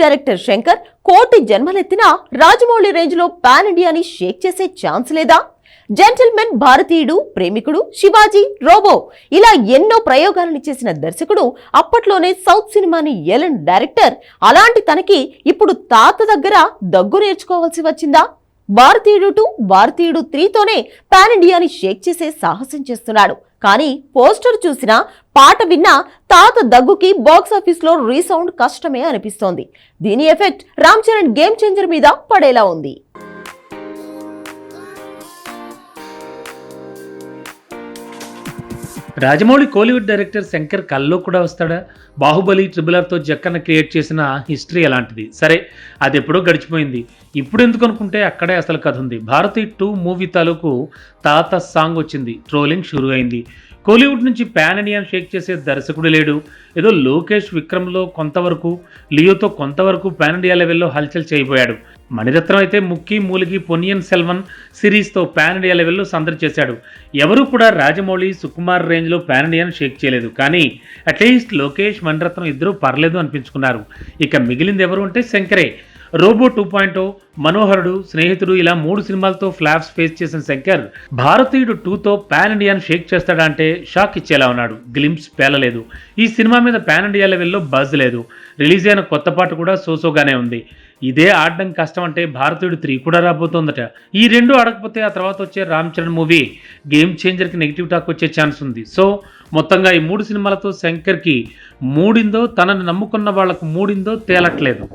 Director Shankar కోటి జన్మలెత్తిన రాజమౌళి రేంజ్లో పాన్ ఇండియాని షేక్ చేసే ఛాన్స్ లేదా? జెంటిల్మెన్ భారతీయుడు ప్రేమికుడు శివాజీ రోబో ఇలా ఎన్నో ప్రయోగాలను చేసిన దర్శకుడు అప్పట్లోనే సౌత్ సినిమాని ఎలన్ డైరెక్టర్. అలాంటి తనకి ఇప్పుడు తాత దగ్గర దగ్గు నేర్చుకోవాల్సి వచ్చిందా? భారతీయుడు టూ భారతీయుడు త్రీతోనే పాన్ ఇండియాని షేక్ చేసే సాహసం చేస్తున్నాడు. కానీ పోస్టర్ చూసినా పాట విన్నా తాత దగ్గుకి బాక్స్ రీసౌండ్ కష్టమే అనిపిస్తోంది. దీని effect Ram Charan Game Changer మీద పడేలా ఉంది. రాజమౌళి కోలీవుడ్ డైరెక్టర్ శంకర్ కల్లో కూడా వస్తాడా? బాహుబలి ట్రిబుల్ ఆర్తో జక్కన్న క్రియేట్ చేసిన హిస్టరీ అలాంటిది సరే అది ఎప్పుడో గడిచిపోయింది. ఇప్పుడు ఎందుకు అనుకుంటే అక్కడే అసలు కథ ఉంది. భారతి టూ మూవీ తాలూకు తాత సాంగ్ వచ్చింది. ట్రోలింగ్ షురూ అయింది కోలీవుడ్ నుంచి ప్యాన్ ఇండియాను షేక్ చేసే దర్శకుడు లేడు. ఏదో లోకేష్ విక్రమ్లో కొంతవరకు లియోతో కొంతవరకు ప్యాన్ ఇండియా లెవెల్లో హల్చల్ చేయబోయాడు. మణిరత్నం అయితే ముక్కి మూలిగి పొన్నియన్ సెల్వన్ సిరీస్తో పాన్ ఇండియా లెవెల్లో సందడి చేశాడు. ఎవరూ కూడా రాజమౌళి సుకుమార్ రేంజ్లో పాన్ ఇండియాను షేక్ చేయలేదు. కానీ అట్లీస్ట్ లోకేష్ మణిరత్నం ఇద్దరూ పర్లేదు అనిపించుకున్నారు. ఇక మిగిలింది ఎవరు అంటే శంకరే. రోబో టూ పాయింట్ మనోహరుడు స్నేహితుడు ఇలా మూడు సినిమాలతో ఫ్లాప్స్ ఫేస్ చేసిన శంకర్ భారతీయుడు టూతో పాన్ ఇండియాను షేక్ చేస్తాడంటే షాక్ ఇచ్చేలా ఉన్నాడు. గ్లిమ్స్ పేలలేదు. ఈ సినిమా మీద పాన్ ఇండియా లెవెల్లో బజ్ లేదు. రిలీజ్ అయిన కొత్త పాట కూడా సోసోగానే ఉంది. ఇదే ఆడడం కష్టం అంటే భారతీయుడు త్రీ కూడా రాబోతోందట. ఈ రెండు ఆడకపోతే ఆ తర్వాత వచ్చే రామ్ చరణ్ మూవీ గేమ్ చేంజర్కి నెగిటివ్ టాక్ వచ్చే ఛాన్స్ ఉంది. సో మొత్తంగా ఈ మూడు సినిమాలతో శంకర్కి మూడిందో తనని నమ్ముకున్న వాళ్ళకు మూడిందో తేలట్లేదు.